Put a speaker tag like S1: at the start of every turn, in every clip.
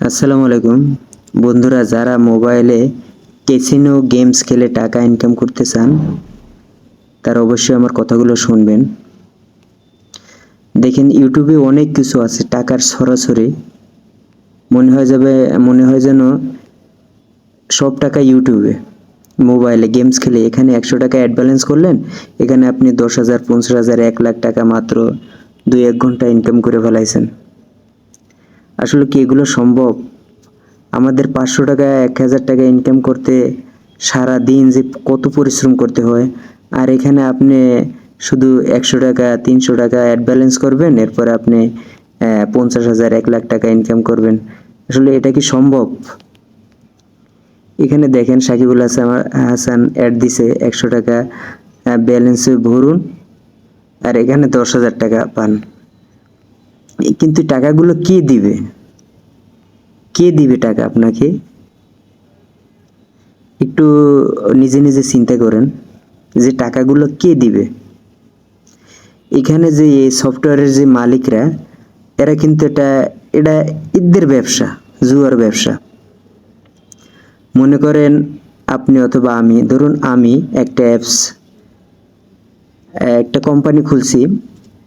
S1: আসসালামু আলাইকুম। বন্ধুরা, যারা মোবাইলে ক্যাসিনো গেমস খেলে টাকা ইনকাম করতে চান, তারা অবশ্যই আমার কথাগুলো শুনবেন। দেখেন, ইউটিউবে অনেক কিছু আছে, টাকার সরাসরি। মনে হয় যাবে, মনে হয় যেন সব টাকা ইউটিউবে। মোবাইলে গেমস খেলে এখানে একশো টাকা অ্যাড ব্যালেন্স করলেন, এখানে আপনি দশ হাজার, পঞ্চাশ হাজার, এক লাখ টাকা মাত্র দুই এক ঘণ্টা ইনকাম করে ফেলাইছেন। আসলে কি এগুলো সম্ভব? আমাদের পাঁচশো টাকা, এক হাজার টাকা ইনকাম করতে সারা দিন যে কত পরিশ্রম করতে হয়। আর এখানে আপনি শুধু একশো টাকা, তিনশো টাকা অ্যাড ব্যালেন্স করবেন, এরপরে আপনি পঞ্চাশ হাজার, এক লাখ টাকা ইনকাম করবেন। আসলে এটা কি সম্ভব? এখানে দেখেন সাকিবুল হাসান হাসান অ্যাড দিছে একশো টাকা ব্যালেন্সে ভরুন, আর এখানে দশ হাজার টাকা পান। কিন্তু টাকাগুলো কে দিবে? কে দিবে টাকা আপনাকে? একটু নিজে নিজে চিন্তা করেন যে টাকাগুলো কে দিবে? এখানে যে সফটওয়্যারের যে মালিকরা, এরা কিন্তু এটা এটা এদের ব্যবসা, জুয়ার ব্যবসা। মনে করেন আপনি অথবা আমি, ধরুন আমি একটা অ্যাপস একটা কোম্পানি খুলছি,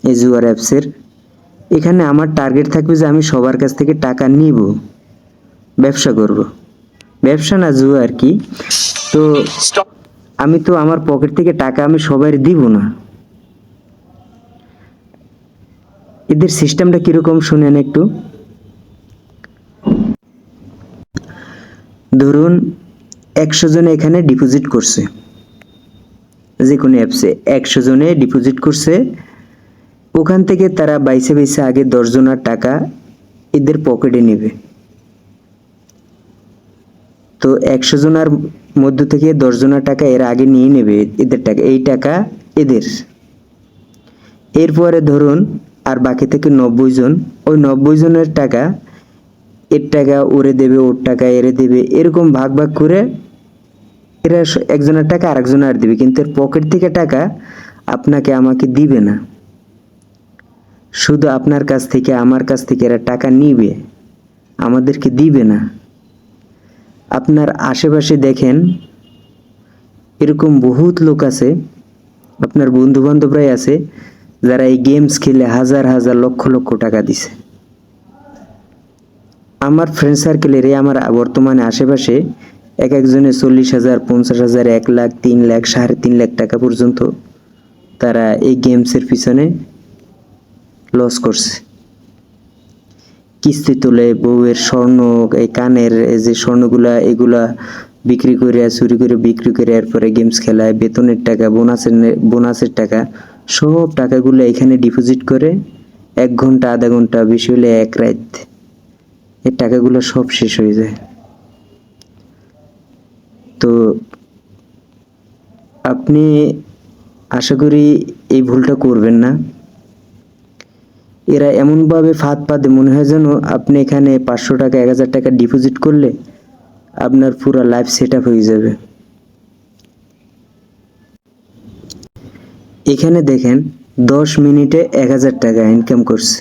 S1: এই জুয়ার অ্যাপসের এখানে আমার টার্গেট থাকবে যে আমি সবার কাছ থেকে টাকা নিব। ব্যবসা করব। ব্যবসা না জুয়া আর কি। তো আমি তো আমার পকেট থেকে টাকা আমি সবাই দিব না। এদের সিস্টেমটা কীরকম শুনেন একটু। ধরুন একশো জন এখানে ডিপোজিট করছে। যে কোনো অ্যাপসে একশো জনে ডিপোজিট করছে। ওখান থেকে তারা বাইসে বাইসে আগে দশজনের টাকা এদের পকেটে নেবে। তো একশো জনের মধ্য থেকে দশজনের টাকা এর আগে নিয়ে নেবে এদের টাকা, এই টাকা এদের। এরপরে ধরুন আর বাকি থেকে নব্বই জন, ওই নব্বই জনের টাকা এর টাকা ওরে দেবে, ওর টাকা এরে দেবে, এরকম ভাগ ভাগ করে এরা একজনের টাকা আরেকজনের আর দিবে, কিন্তু এর পকেট থেকে টাকা আপনাকে, আমাকে দিবে না। শুধু আপনার কাছ থেকে, আমার কাছ থেকে এরা টাকা নিবে? আমাদেরকে দিবে না। আপনার আশেপাশে দেখেন, এরকম বহুত লোক আছে, আপনার বন্ধু বান্ধবরাই আছে, যারা এই গেমস খেলে হাজার হাজার লক্ষ লক্ষ টাকা দিছে। আমার ফ্রেন্ড সার্কেলের আমার বর্তমানে আশেপাশে এক একজনে চল্লিশ হাজার, পঞ্চাশ হাজার, এক লাখ, তিন লাখ, সাড়ে তিন লাখ টাকা পর্যন্ত তারা এই গেমসের পিছনে লস করছে। কিস্তি তুলে বউয়ের স্বর্ণ, এই কানের যে স্বর্ণগুলা, এগুলা বিক্রি করে চুরি করে বিক্রি করে এরপরে গেমস খেলায়, বেতনের টাকা বোনাসের বোনাসের টাকা, সব টাকাগুলো এখানে ডিপোজিট করে এক ঘণ্টা, আধা ঘণ্টা, বেশি হলে এক রাত এই টাকাগুলো সব শেষ হয়ে যায়। তো আপনি আশা করি এই ভুলটা করবেন না। এরা এমনভাবে ফাঁদ পাতে মনে হয় যেন আপনি এখানে পাঁচশো টাকা, এক হাজার টাকা ডিপোজিট করলে আপনার পুরো লাইফ সেট হয়ে যাবে। এখানে দেখেন, দশ মিনিটে এক হাজার টাকা ইনকাম করছে।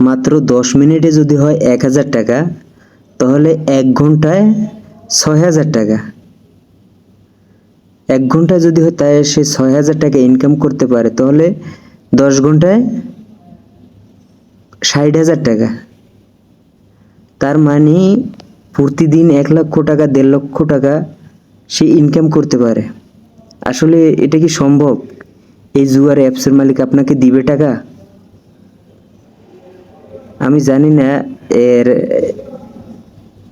S1: মাত্র দশ মিনিটে যদি হয় এক হাজার টাকা, তাহলে এক ঘন্টায় ছয় হাজার টাকা। এক ঘন্টায় যদি হয় তাই সে ছয় হাজার টাকা ইনকাম করতে পারে, তাহলে দশ ঘন্টায় ষাট হাজার টাকা। তার মানে প্রতিদিন এক লক্ষ টাকা, দেড় লক্ষ টাকা সে ইনকাম করতে পারে। আসলে এটা কি সম্ভব? এই জুয়ার অ্যাপসের মালিক আপনাকে দিবে টাকা? আমি জানি না এর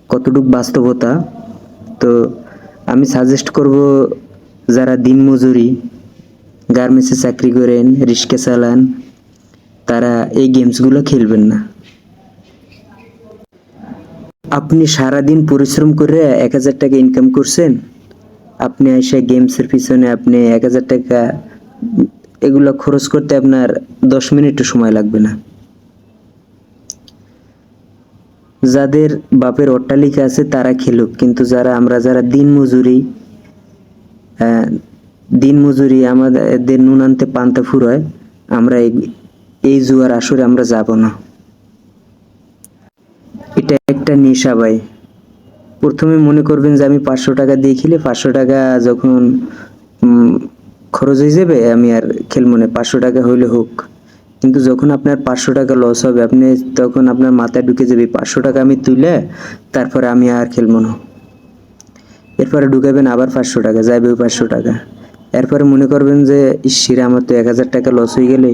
S1: কতটুক বাস্তবতা। তো আমি সাজেস্ট করব যারা দিনমজুরি গার্মেন্টসে চাকরি করেন রিক্সা চালান তারা এই গেমসগুলো খেলবেন না। আপনি সারাদিন পরিশ্রম করে এক হাজার টাকা ইনকাম করছেন, আপনি এসে গেমসের পিছনে আপনি এক হাজার টাকা, এগুলো খরচ করতে আপনার দশ মিনিটও সময় লাগবে না। যাদের বাপের অট্টালিকা আছে তারা খেলুক, কিন্তু যারা আমরা যারা দিন মজুরি দিন মজুরি আমাদের নুন আনতে পান্তা ফুরায়, আমরা এই জুয়ার আসরে আমরা যাব না। এটা একটা নেশা ভাই। প্রথমে মনে করবেন যে আমি পাঁচশো টাকা দিয়ে খেলে পাঁচশো টাকা যখন খরচ হয়ে যাবে, আমি আর খেলব না। পাঁচশো টাকা হইলে হোক। কিন্তু যখন আপনার পাঁচশো টাকা লস হবে, আপনি তখন আপনার মাথায় ঢুকে যাবে, পাঁচশো টাকা আমি তুলে তারপরে আমি আর খেলব না। এরপরে ঢুকাবেন আবার পাঁচশো টাকা যাবে পাঁচশো টাকা। এরপরে মনে করবেন যে ইসিরে আমার তো এক হাজার টাকা লস হয়ে গেলে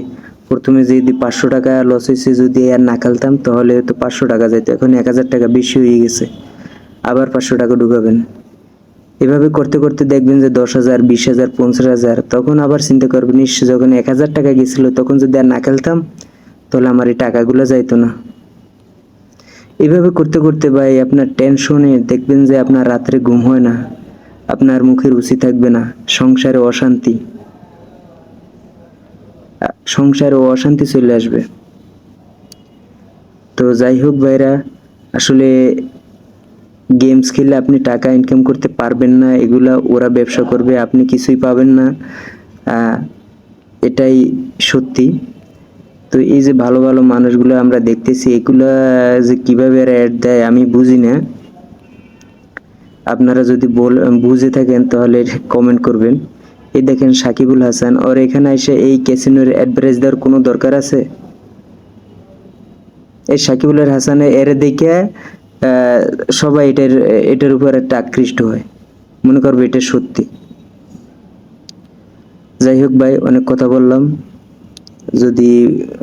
S1: প্রথমে যদি পাঁচশো টাকা লস হয়েছে যদি আর না খেলতাম, তাহলে তো পাঁচশো টাকা যেত এখন এক হাজার টাকা বেশি হয়ে গেছে। আবার পাঁচশো টাকা ঢুকাবেন। এভাবে করতে করতে দেখবেন যে দশ হাজার, বিশ হাজার, পঞ্চাশ হাজার, তখন আবার চিন্তা করবেন, ইস, যখন এক হাজার টাকা গেছিল, তখন যদি আর না খেলতাম, তাহলে আমার এই টাকাগুলো যাইতো না। এভাবে করতে করতে ভাই আপনার টেনশনে দেখবেন যে আপনার রাত্রে ঘুম হয় না। আপনার মুখে রুচি থাকবে না। সংসারে অশান্তি। সংসারে অশান্তি চলে আসবে। তো যাই হোক ভাইরা, আসলে গেমস খেলে আপনি টাকা ইনকাম করতে পারবেন না, এগুলা ওরা ব্যবসা করবে, আপনি কিছুই পাবেন না। এটাই সত্যি। তো এই যে ভালো ভালো মানুষগুলো আমরা দেখতেছি, এগুলা যে কীভাবে অ্যাড দেয় আমি বুঝি না। আপনারা যদি বল বুঝে থাকেন তাহলে কমেন্ট করবেন। এই দেখেন সাকিবুল হাসান, ওর এখানে এসে এই ক্যাসিনোর অ্যাডভারেজ দেওয়ার কোনো দরকার আছে? এই সাকিবুল হাসানের এর দেখে সবাই এটার এটার উপর একটা আকৃষ্ট হয়। মনে করবে এটা সত্যি। যাই হোক ভাই, অনেক কথা বললাম। যদি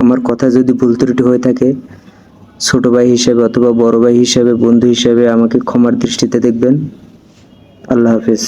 S1: আমার কথা যদি ভুল ত্রুটি হয়ে থাকে, ছোট ভাই হিসেবে অথবা বড় ভাই হিসেবে, বন্ধু হিসেবে আমাকে ক্ষমার দৃষ্টিতে দেখবেন। আল্লাহ হাফিজ।